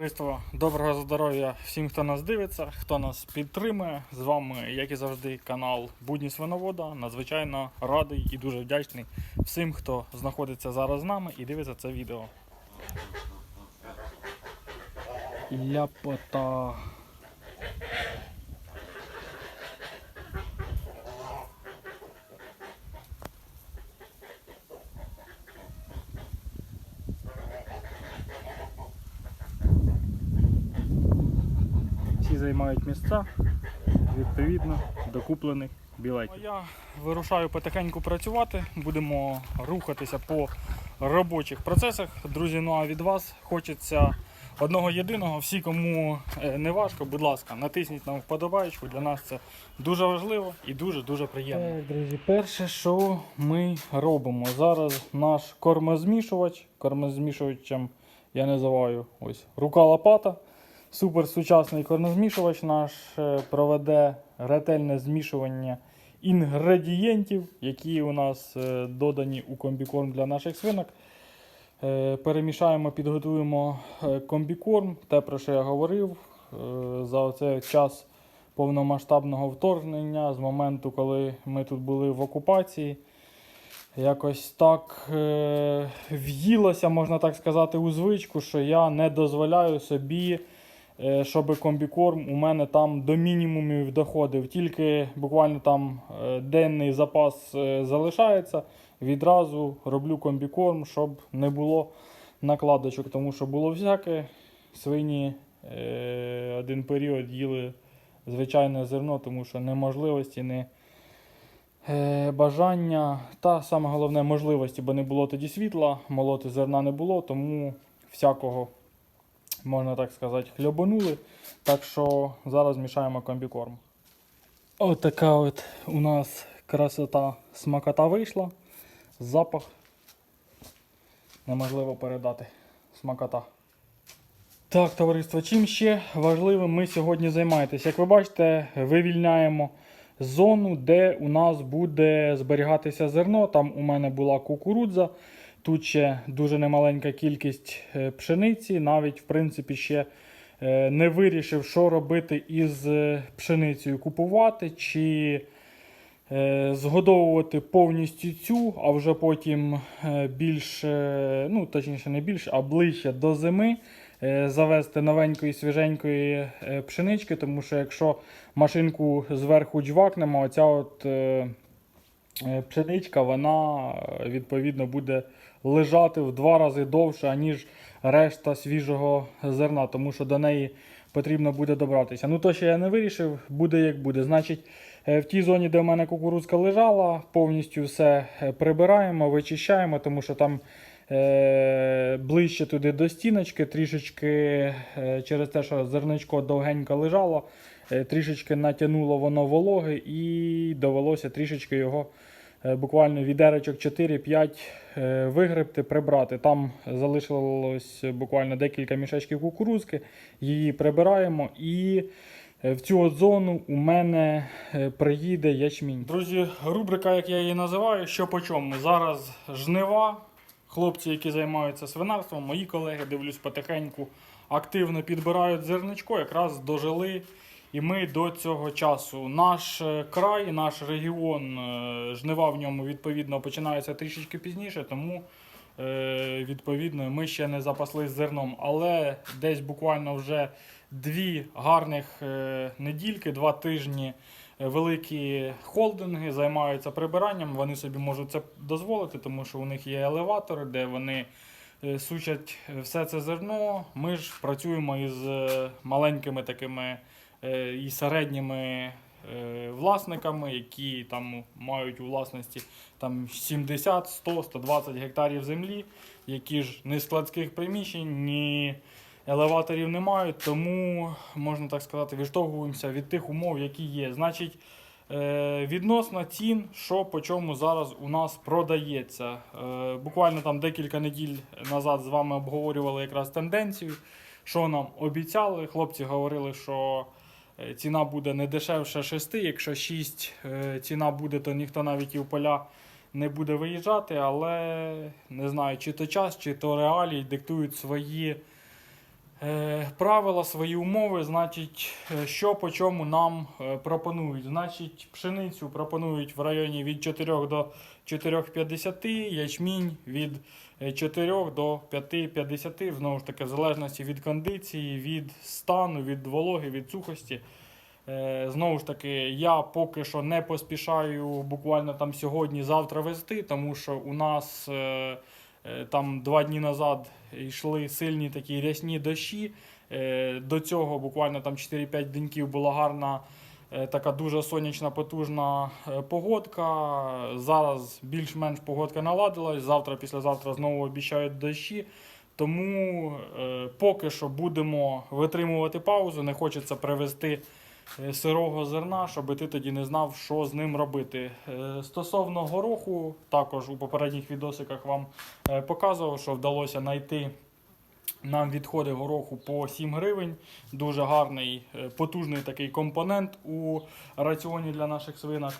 Товариство, Доброго здоров'я всім, хто нас дивиться, хто нас підтримує. З вами, як і завжди, канал Будні Свиновода. Надзвичайно радий і дуже вдячний всім, хто знаходиться зараз з нами і дивиться це відео. Ляпота. Займають місця відповідно до куплених білетів. Я вирушаю потихеньку працювати, будемо рухатися по робочих процесах. Друзі, ну а від вас хочеться одного єдиного. Всі, кому е, не важко, будь ласка, натисніть нам вподобайку. Для нас це дуже важливо і дуже-дуже приємно. Так, друзі, перше, що ми робимо зараз наш кормозмішувач. Кормозмішувачем я називаю ось рука лопата. Супер сучасний корнозмішувач наш е, проведе ретельне змішування інгредієнтів, які у нас е, додані у комбікорм для наших свинок. Е, Перемішаємо, підготуємо комбікорм, те, про що я говорив. За цей час повномасштабного вторгнення, з моменту, коли ми тут були в окупації. Якось так в'їлося, можна так сказати, у звичку, що я не дозволяю собі, щоб комбікорм у мене там до мінімумів доходив. Тільки буквально там е, денний запас е, залишається. Відразу роблю комбікорм, щоб не було накладочок, тому що було всяке. Свині е, один період їли звичайне зерно, тому що неможливості не. Е, бажання та саме головне можливості, бо не було тоді світла, молоти зерна не було, тому всякого, можна так сказати, хльобанули. Так що зараз мішаємо комбікорм. Отака от у нас красота смакота вийшла. Запах неможливо передати. Смакота. Так, товариство, чим ще важливим ми сьогодні займаєтесь? Як ви бачите, вивільняємо зону, де у нас буде зберігатися зерно. Там у мене була кукурудза. Тут ще дуже немаленька кількість е, пшениці. Навіть, в принципі, ще е, не вирішив, що робити із е, пшеницею купувати, чи згодовувати повністю цю, а вже потім більш, ну точніше, не більше, а ближче до зими завести новенької свіженької пшенички, тому що якщо машинку зверху джвакнемо, оця от пшеничка, вона відповідно буде лежати в два рази довше, аніж решта свіжого зерна, тому що до неї потрібно буде добратися. Ну, то, що я не вирішив, буде як буде. Значить, е, в тій зоні, де в мене кукурудзка лежала, повністю все е, прибираємо, вичищаємо, тому що там е, ближче туди до стіночки, трішечки через те, що зерничко довгенько лежало, трішечки натягнуло воно вологи і довелося трішечки його буквально відеречок 4-5 е, вигребти, прибрати. Там залишилось буквально декілька мішечків кукурудзки, її прибираємо і. е, В цю от зону у мене е, приїде ячмінь. Друзі, рубрика, як я її називаю, що по чому. Зараз жнива. Хлопці, які займаються свинарством, мої колеги, дивлюсь потихеньку, активно підбирають зерничко, якраз дожили. І ми до цього часу. Наш е, край, наш регіон, е, жнива в ньому відповідно починаються трішечки пізніше, тому е, відповідно ми ще не запаслись зерном. Але десь буквально вже дві гарних недільки, два тижні великі холдинги займаються прибиранням. Вони собі можуть це дозволити, тому що у них є елеватори, де вони сучать все це зерно. Ми ж працюємо із маленькими такими і середніми е, власниками, які там мають у власності там 70, 100, 120 гектарів землі, які ж ні складських приміщень, ні елеваторів не мають, тому можна так сказати, відштовхуємося від тих умов, які є. Значить, е, відносно цін, що по чому зараз у нас продається. Е, Буквально там декілька неділь назад з вами обговорювали якраз тенденцію, що нам обіцяли. Хлопці говорили, що е, ціна буде не дешевше 6, якщо 6 е, ціна буде, то ніхто навіть і в поля не буде виїжджати, але не знаю, чи то час, чи то реалії диктують свої Е, правила, свої умови, значить, е, що по чому нам е, пропонують. Значить, пшеницю пропонують в районі від 4 до 4,50, ячмінь від е, 4 до 5,50, знову ж таки, в залежності від кондиції, від стану, від вологи, від сухості. Е, Знову ж таки, я поки що не поспішаю буквально там сьогодні-завтра вести, тому що у нас е, е, там два дні назад йшли сильні такі рясні дощі. Е, До цього буквально там 4-5 деньків була гарна, е, така дуже сонячна, потужна е, погодка. Зараз більш-менш погодка наладилась. Завтра, післязавтра знову обіцяють дощі. Тому е, поки що будемо витримувати паузу. Не хочеться привезти е, сирого зерна, щоб ти тоді не знав, що з ним робити. Е, Стосовно гороху, також у попередніх відосиках вам е, показував, що вдалося знайти нам відходи гороху по 7 гривень. Дуже гарний, е, потужний такий компонент у раціоні для наших свинок.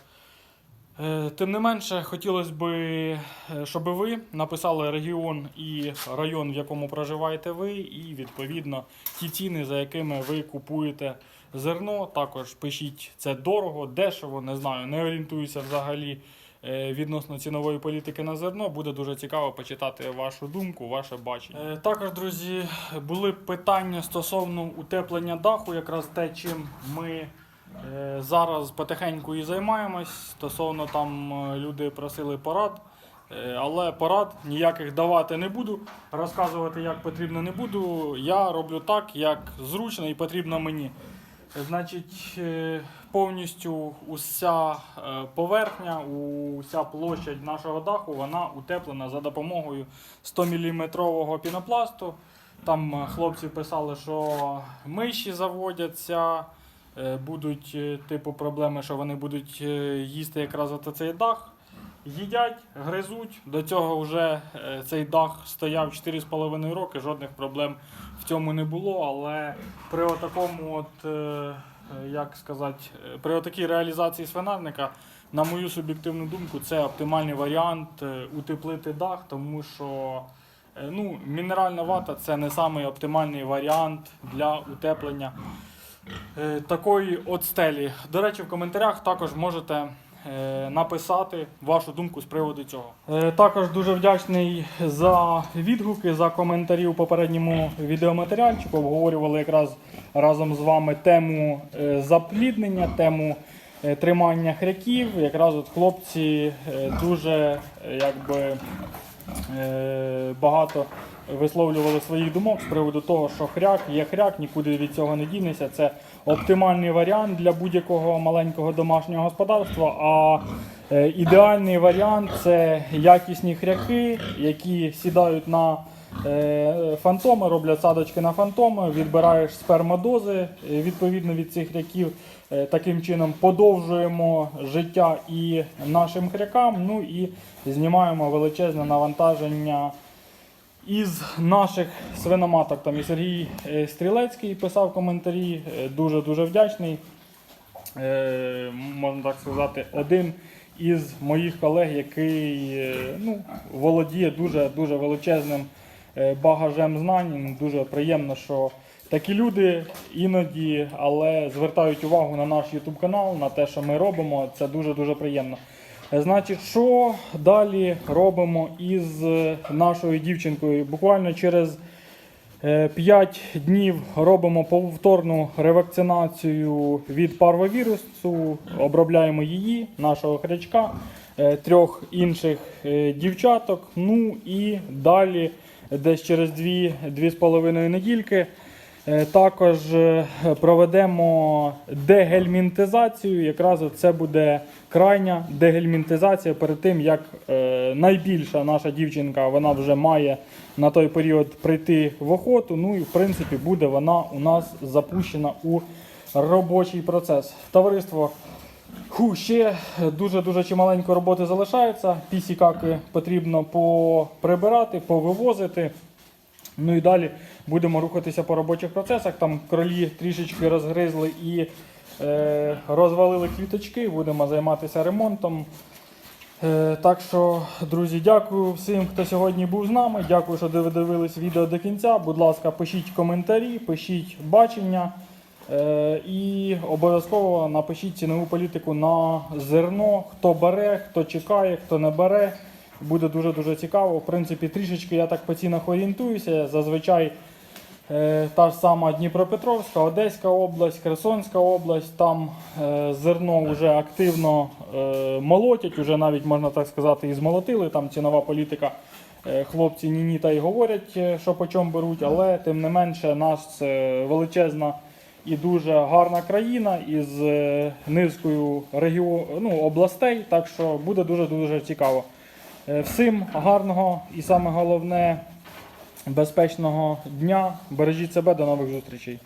Е, Тим не менше, хотілося б, щоб ви написали регіон і район, в якому проживаєте ви, і відповідно ті ціни, за якими ви купуєте зерно. Також пишіть це дорого, дешево, не знаю, не орієнтуюся взагалі е, відносно цінової політики на зерно. Буде дуже цікаво почитати вашу думку, ваше бачення. Е, Також, друзі, були питання стосовно утеплення даху, якраз те, чим ми. Е, Зараз потихеньку і займаємось. Стосовно там люди просили порад. Але порад ніяких давати не буду. Розказувати, як потрібно, не буду. Я роблю так, як зручно і потрібно мені. Значить, е, повністю уся е, поверхня, уся площадь нашого даху, вона утеплена за допомогою 100 мм пінопласту. Там е, хлопці писали, що миші заводяться. Будуть типу проблеми, що вони будуть їсти якраз от цей дах. Їдять, гризуть. До цього вже е, цей дах стояв 4,5 роки, жодних проблем в цьому не було. Але при отакому, от, е, е, як сказати, при отакій реалізації свинарника, на мою суб'єктивну думку, це оптимальний варіант утеплити дах, тому що ну, мінеральна вата це не самий оптимальний варіант для утеплення такої от стелі. До речі, в коментарях також можете написати вашу думку з приводу цього. Е, також дуже вдячний за відгуки, за коментарі у попередньому відеоматеріальчику. Обговорювали якраз разом з вами тему е, запліднення, тему е, тримання хряків. Якраз от хлопці е, дуже е, якби е, багато висловлювали своїх думок з приводу того, що хряк є хряк, нікуди від цього не дінеться. Це оптимальний варіант для будь-якого маленького домашнього господарства. А е, ідеальний варіант це якісні хряки, які сідають на е, фантоми, роблять садочки на фантоми, відбираєш спермодози е, відповідно від цих хряків. Таким чином подовжуємо життя і нашим хрякам, ну і знімаємо величезне навантаження із наших свиноматок. Там і Сергій е, Стрілецький писав коментарі, е, дуже-дуже вдячний. Е, Можна так сказати, один із моїх колег, який ну, володіє дуже, дуже величезним багажем знань. Дуже приємно, що такі люди іноді, але звертають увагу на наш YouTube канал, на те, що ми робимо. Це дуже-дуже приємно. Е, Значить, що далі робимо із е, нашою дівчинкою? Буквально через 5 днів робимо повторну ревакцинацію від парвовірусу, обробляємо її, нашого хрячка, е, трьох інших е, дівчаток. Ну і далі, десь через 2-2,5 недільки, е, також е, проведемо дегельмінтизацію. Якраз це буде крайня дегельмінтизація перед тим, як е, найбільша наша дівчинка вона вже має на той період прийти в охоту. Ну і в принципі буде вона у нас запущена у робочий процес. Товариство. Ху, ще дуже-дуже чималенько роботи залишається. Пісікаки потрібно поприбирати, повивозити. Ну і далі будемо рухатися по робочих процесах. Там кролі трішечки розгризли і розвалили квіточки. Будемо займатися ремонтом. Е, Так що, друзі, дякую всім, хто сьогодні був з нами. Дякую, що ви дивились відео до кінця. Будь ласка, пишіть коментарі, пишіть бачення. Е, І обов'язково напишіть цінову політику на зерно, хто бере, хто чекає, хто не бере. Буде дуже-дуже цікаво. В принципі, трішечки я так по цінах орієнтуюся. Зазвичай е, та ж сама Дніпропетровська, Одеська область, Херсонська область. Там е, зерно вже активно е, молотять, вже навіть можна так сказати, і змолотили. Там цінова політика. Е, Хлопці ні-ні та й говорять, е, що по чому беруть, але тим не менше, нас е, величезна і дуже гарна країна із е, низкою регіо... ну, областей, так що буде дуже-дуже цікаво. Е, Всім гарного і саме головне безпечного дня. Бережіть себе, до нових зустрічей.